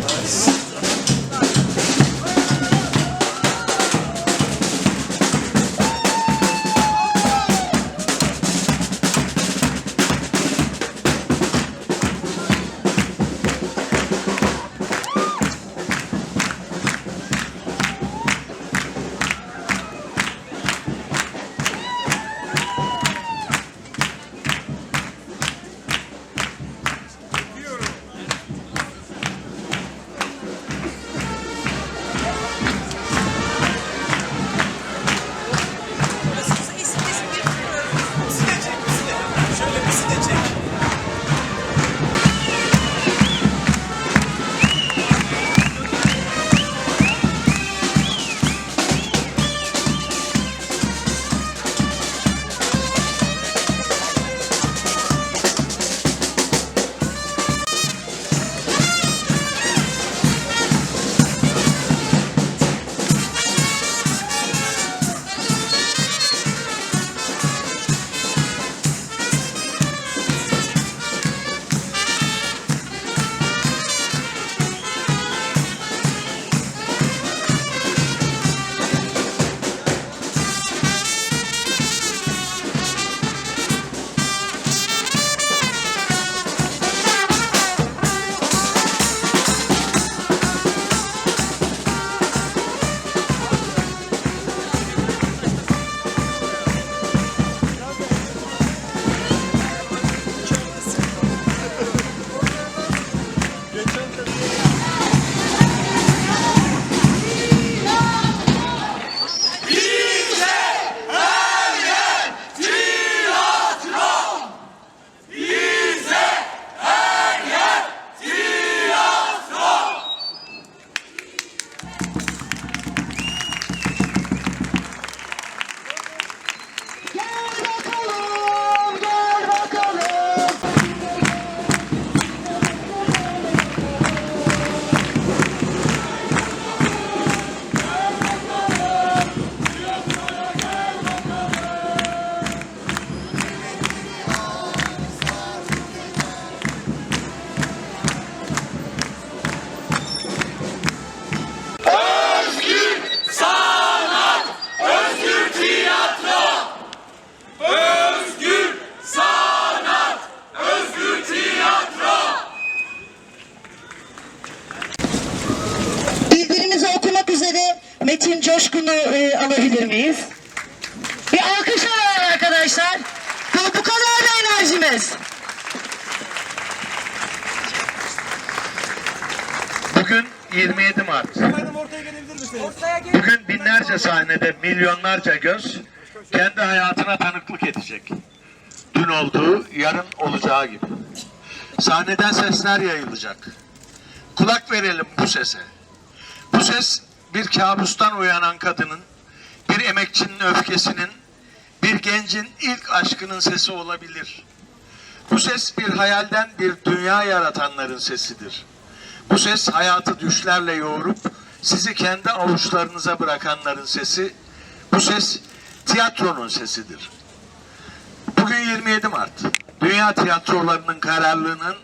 mais. Enerjimiz. Bugün 27 Mart. Bugün binlerce sahnede milyonlarca göz kendi hayatına tanıklık edecek. Dün olduğu, yarın olacağı gibi. Sahneden sesler yayılacak. Kulak verelim bu sese. Bu ses bir kabustan uyanan kadının, bir emekçinin öfkesinin, bir gencin ilk aşkının sesi olabilir. Bu ses bir hayalden bir dünya yaratanların sesidir. Bu ses hayatı düşlerle yoğurup sizi kendi avuçlarınıza bırakanların sesi. Bu ses tiyatronun sesidir. Bugün 27 Mart. Dünya tiyatrolarının kararlılığının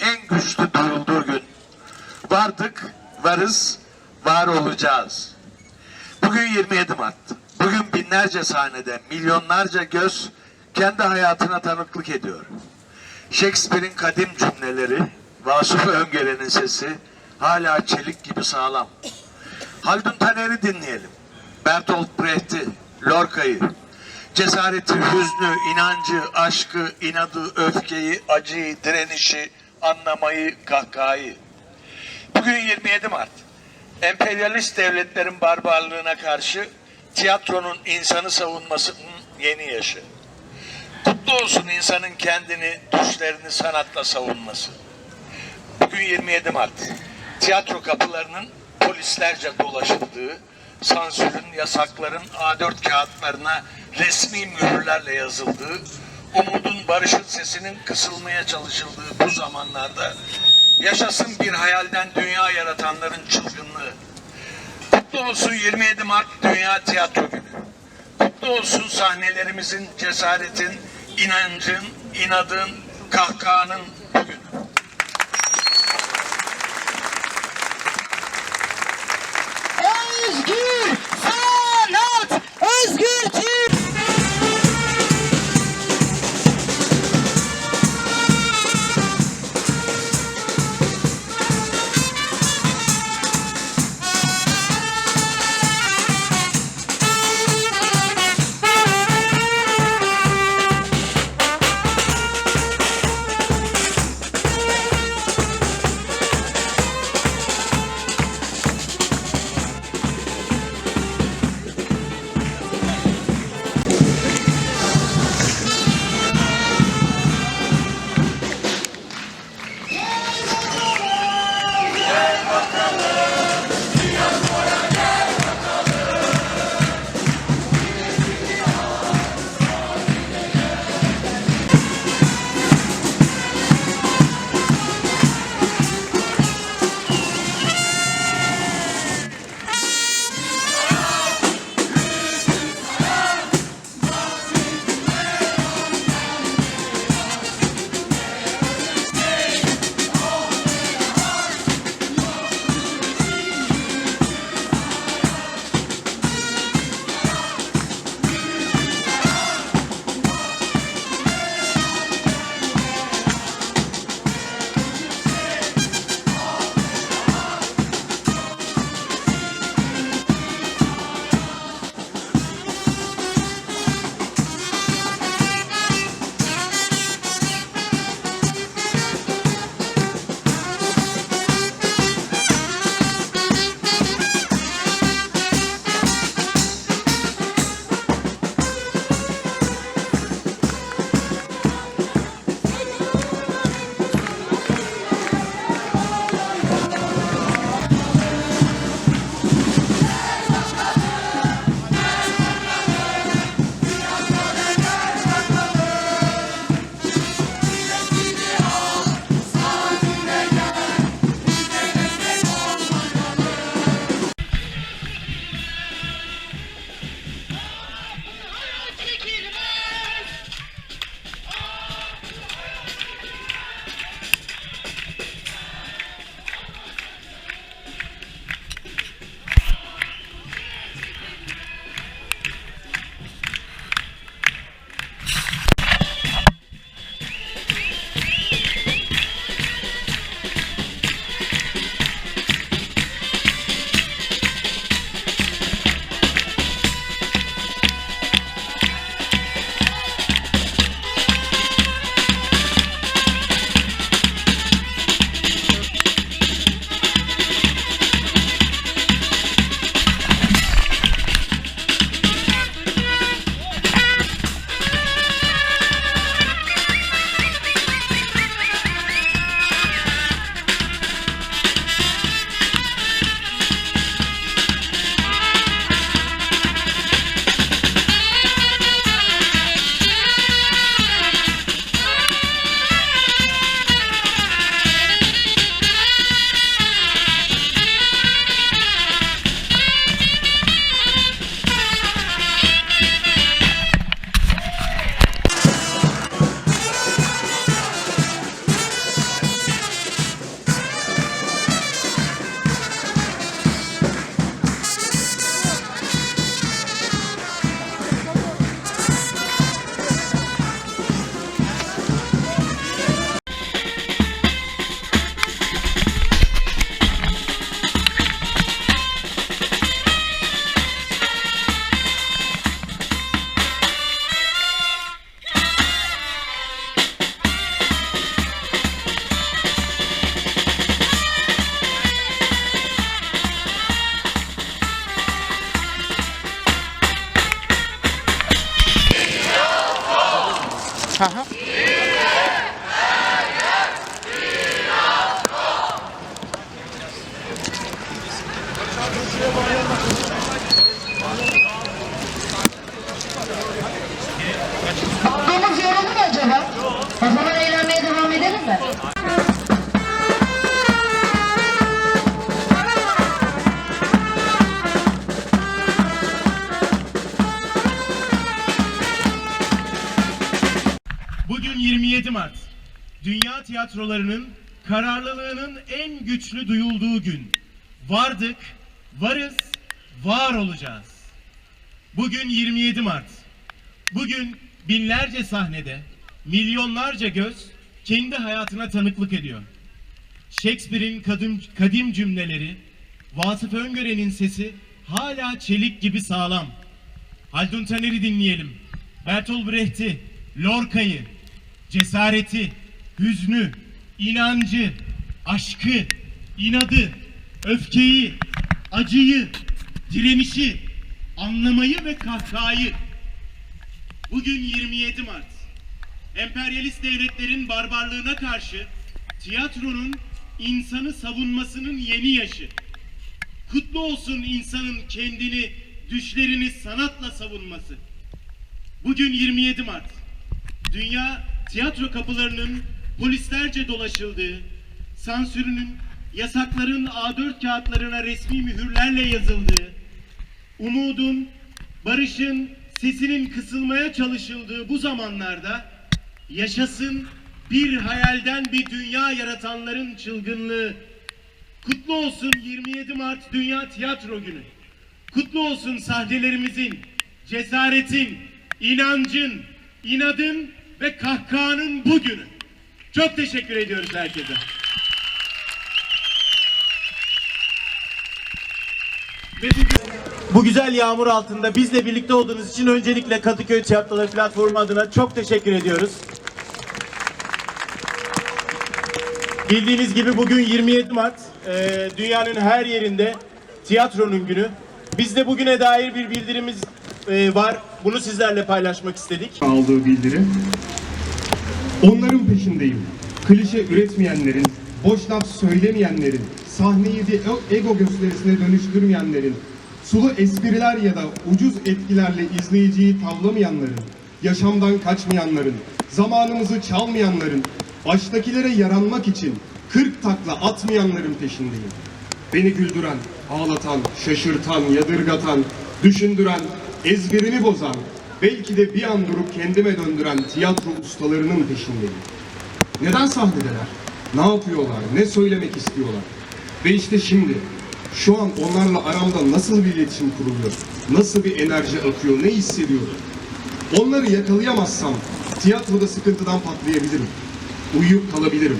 en güçlü duyulduğu gün. Vardık, varız, var olacağız. Bugün 27 Mart. Bugün binlerce sahnede milyonlarca göz kendi hayatına tanıklık ediyor. Shakespeare'in kadim cümleleri, Vasıf Öngören'in sesi hala çelik gibi sağlam. Haldun Taner'i dinleyelim. Bertolt Brecht'i, Lorca'yı. Cesareti, hüznü, inancı, aşkı, inadı, öfkeyi, acıyı, direnişi, anlamayı, kahkahayı. Bugün 27 Mart. Emperyalist devletlerin barbarlığına karşı tiyatronun insanı savunmasının yeni yaşı. Kutlu olsun insanın kendini, düşlerini sanatla savunması. Bugün 27 Mart. Tiyatro kapılarının polislerce dolaşıldığı, sansürün, yasakların A4 kağıtlarına resmi mühürlerle yazıldığı, umudun, barışın sesinin kısılmaya çalışıldığı bu zamanlarda yaşasın bir hayalden dünya yaratanların çılgınlığı. Kutlu olsun 27 Mart Dünya Tiyatro Günü. Olsun sahnelerimizin cesaretin, inancın, inadın, kahkahanın Tiyatrolarının kararlılığının en güçlü duyulduğu gün. Vardık, varız, var olacağız. Bugün 27 Mart. Bugün binlerce sahnede, milyonlarca göz kendi hayatına tanıklık ediyor. Shakespeare'in kadim, kadim cümleleri, Vasıf Öngören'in sesi hala çelik gibi sağlam. Haldun Taner'i dinleyelim. Bertolt Brecht'i, Lorca'yı, cesareti, hüznü, inancı, aşkı, inadı, öfkeyi, acıyı, direnişi, anlamayı ve kahkahayı. Bugün 27 Mart. Emperyalist devletlerin barbarlığına karşı tiyatronun insanı savunmasının yeni yaşı. Kutlu olsun insanın kendini, düşlerini sanatla savunması. Bugün 27 Mart. Dünya tiyatro kapılarının polislerce dolaşıldığı, sansürünün, yasakların A4 kağıtlarına resmi mühürlerle yazıldığı, umudun, barışın sesinin kısılmaya çalışıldığı bu zamanlarda yaşasın bir hayalden bir dünya yaratanların çılgınlığı. Kutlu olsun 27 Mart Dünya Tiyatro Günü. Kutlu olsun sahnelerimizin, cesaretin, inancın, inadın ve kahkahanın bu günü. Çok teşekkür ediyoruz herkese. Bu güzel yağmur altında bizle birlikte olduğunuz için öncelikle Kadıköy Tiyatroları Platformu adına çok teşekkür ediyoruz. Bildiğiniz gibi bugün 27 Mart, e, dünyanın her yerinde tiyatronun günü. Biz de bugüne dair bir bildirimiz e, var. Bunu sizlerle paylaşmak istedik. aldığı bildiri. Onların peşindeyim. Klişe üretmeyenlerin, boş laf söylemeyenlerin, sahneyi bir e- ego gösterisine dönüştürmeyenlerin, sulu espriler ya da ucuz etkilerle izleyiciyi tavlamayanların, yaşamdan kaçmayanların, zamanımızı çalmayanların, baştakilere yaranmak için kırk takla atmayanların peşindeyim. Beni güldüren, ağlatan, şaşırtan, yadırgatan, düşündüren, ezberini bozan, belki de bir an durup kendime döndüren tiyatro ustalarının peşindeyim. Neden sahnedeler? Ne yapıyorlar? Ne söylemek istiyorlar? Ve işte şimdi, şu an onlarla aramda nasıl bir iletişim kuruluyor? Nasıl bir enerji akıyor? Ne hissediyorum? Onları yakalayamazsam tiyatroda sıkıntıdan patlayabilirim. Uyuyup kalabilirim.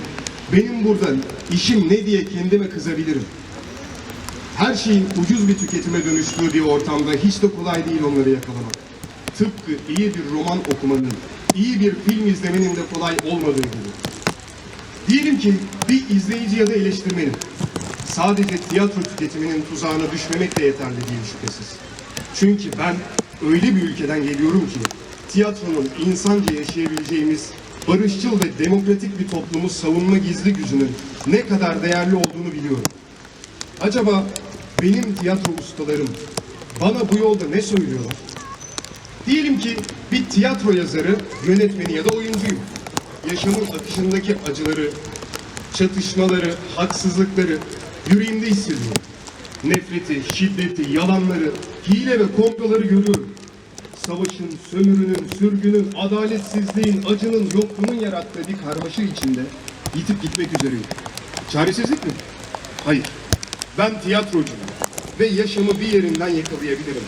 Benim burada işim ne diye kendime kızabilirim. Her şeyin ucuz bir tüketime dönüştüğü bir ortamda hiç de kolay değil onları yakalamak. Tıpkı iyi bir roman okumanın, iyi bir film izlemenin de kolay olmadığı gibi. Diyelim ki bir izleyici ya da eleştirmenim sadece tiyatro tüketiminin tuzağına düşmemek de yeterli değil şüphesiz. Çünkü ben öyle bir ülkeden geliyorum ki tiyatronun insanca yaşayabileceğimiz barışçıl ve demokratik bir toplumu savunma gizli gücünün ne kadar değerli olduğunu biliyorum. Acaba benim tiyatro ustalarım bana bu yolda ne söylüyorlar? Diyelim ki bir tiyatro yazarı, yönetmeni ya da oyuncuyum. Yaşamın akışındaki acıları, çatışmaları, haksızlıkları yüreğimde hissediyorum. Nefreti, şiddeti, yalanları, hile ve komploları görüyorum. Savaşın, sömürünün, sürgünün, adaletsizliğin, acının, yokluğun yarattığı bir karmaşa içinde yitip gitmek üzereyim. Çaresizlik mi? Hayır. Ben tiyatrocuyum ve yaşamı bir yerinden yakalayabilirim.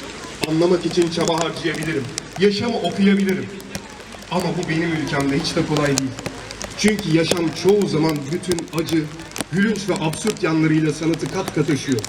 Anlamak için çaba harcayabilirim. Yaşamı okuyabilirim. Ama bu benim ülkemde hiç de kolay değil. Çünkü yaşam çoğu zaman bütün acı, gülünç ve absürt yanlarıyla sanatı kat kat aşıyor.